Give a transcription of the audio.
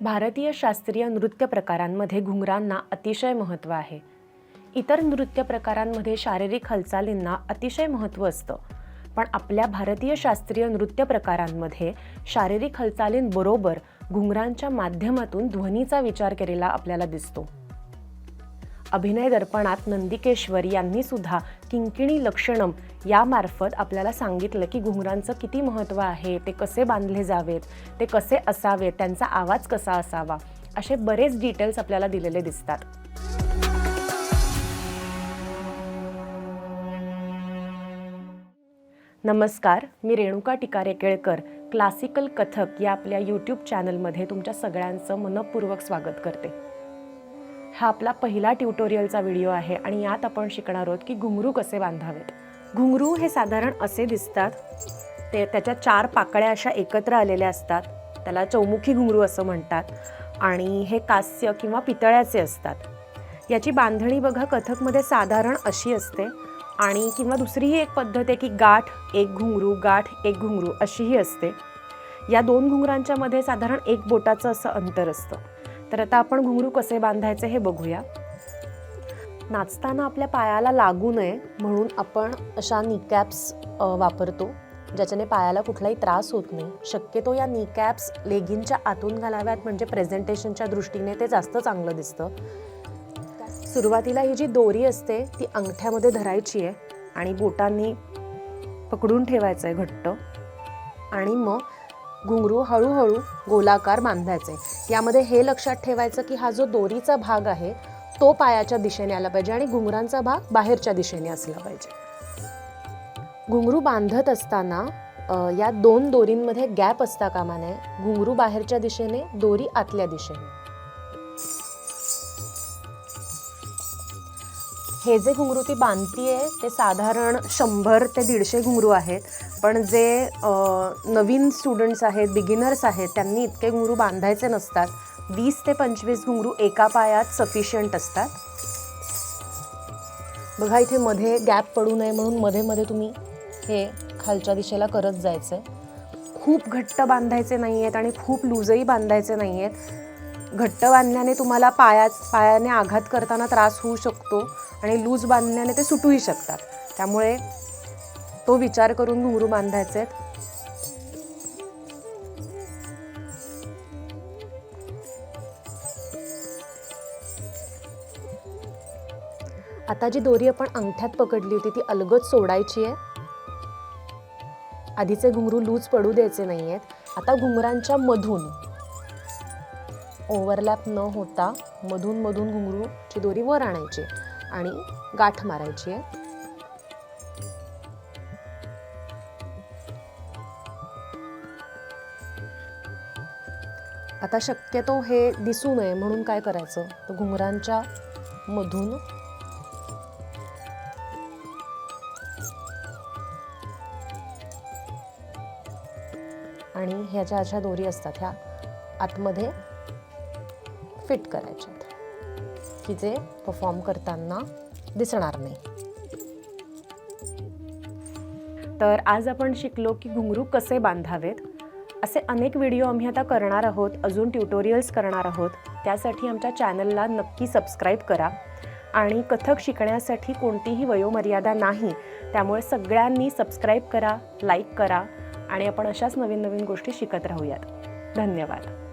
भारतीय शास्त्रीय नृत्य प्रकारांमध्ये घुंगरांना अतिशय महत्त्व आहे. इतर नृत्य प्रकारांमध्ये शारीरिक हालचालींना अतिशय महत्त्व असतं. पण आपल्या भारतीय शास्त्रीय नृत्य प्रकारांमध्ये शारीरिक हालचालींबरोबर घुंगरांच्या माध्यमातून ध्वनीचा विचार केलेला आपल्याला दिसतो. अभिनय दर्पणात नंदिकेश्वर यांनी सुद्धा किंकिणी लक्षणम यामार्फत आपल्याला सांगितलं की घुंगरांचं किती महत्त्व आहे ते कसे बांधले जावेत ते कसे असावेत त्यांचा आवाज कसा असावा असे बरेच डिटेल्स आपल्याला दिलेले दिसतात. नमस्कार मी रेणुका टिकारे केळकर क्लासिकल कथक या आपल्या यूट्यूब चॅनलमध्ये तुमच्या सगळ्यांचं मनपूर्वक स्वागत करते. हा आपला पहिला ट्युटोरियलचा व्हिडिओ आहे आणि यात आपण शिकणार आहोत की घुंगरू कसे बांधावेत. घुंगरू हे साधारण असे दिसतात ते त्याच्या चार पाकळ्या अशा एकत्र आलेल्या असतात त्याला चौमुखी घुंगरू असं म्हणतात आणि हे कास्य किंवा पितळ्याचे असतात. याची बांधणी बघा कथकमध्ये साधारण अशी असते आणि किंवा दुसरीही एक पद्धत आहे की गाठ एक घुंगरू गाठ एक घुंगरू अशीही असते. या दोन घुंगरांच्यामध्ये साधारण एक बोटाचं असं अंतर असतं. तर आता आपण घुंगरू कसे बांधायचे हे बघूया. नाचताना आपल्या पायाला लागू नये म्हणून आपण अशा निकॅप्स वापरतो ज्याच्याने पायाला कुठलाही त्रास होत नाही. शक्यतो या निकॅप्स लेगिनच्या आतून घालाव्यात म्हणजे प्रेझेंटेशनच्या दृष्टीने ते जास्त चांगलं दिसतं. सुरुवातीला ही जी दोरी असते ती अंगठ्यामध्ये धरायची आहे आणि बोटांनी पकडून ठेवायचं आहे घट्ट. आणि मग घुंगरू हळूहळू गोलाकार बांधायचे. यामध्ये हे लक्षात ठेवायचं की हा जो दोरीचा भाग आहे तो पायाच्या दिशेने आला पाहिजे आणि घुंगरांचा भाग बाहेरच्या दिशेने असला पाहिजे. घुंगरू बांधत असताना या दोन दोरींमध्ये गॅप असता कामा नये. घुंगरू बाहेरच्या दिशेने दोरी आतल्या दिशेने. हे जे घुंगरू ती बांधतीये ते साधारण शंभर ते दीडशे घुंगरू आहेत. पण जे नवीन स्टुडंट्स आहेत बिगिनर्स आहेत त्यांनी इतके घुंगरू बांधायचे नसतात. वीस ते पंचवीस घुंगरू एका पायात सफिशियंट असतात. बघा इथे मध्ये गॅप पडू नये म्हणून मध्ये मध्ये तुम्ही हे खालच्या दिशेला करत जायचं आहे खूप घट्ट बांधायचे नाही आहेत आणि खूप लूजही बांधायचे नाही आहेत घट्ट बांधल्याने तुम्हाला पायाच पायाने आघात करताना त्रास होऊ शकतो आणि लूज बांधण्याने ते सुटूही शकतात. त्यामुळे तो विचार करून घुंगरू बांधायचे आहेत. आता जी दोरी आपण अंगठ्यात पकडली होती ती अलगद सोडायची आहे. आधीचे घुंगरू लूज पडू द्यायचे नाही आहेत आता घुंगरांच्या मधून ओव्हरलॅप न होता मधून मधून घुंगरूची दोरी वर आणायची आणि गाठ मारायची आहे. आता शक्यतो हे दिसू नये म्हणून काय करायचं? तर घुंगरांच्या मधून आणि ह्या ज्या अशा दोरी असतात ह्या आतमध्ये फिट करायचे की जे परफॉर्म करताना दिसणार नाही. तर आज आपण शिकलो की घुंगरू कसे बांधावेत. असे अनेक व्हिडिओ आम्ही आता करणार आहोत. अजून ट्युटोरियल्स करणार आहोत. त्यासाठी आमच्या चॅनलला नक्की सबस्क्राईब करा. आणि कथक शिकण्यासाठी कोणतीही वयोमर्यादा नाही. त्यामुळे सगळ्यांनी सबस्क्राईब करा लाईक करा. आणि आपण अशाच नवीन नवीन गोष्टी शिकत राहूयात. धन्यवाद.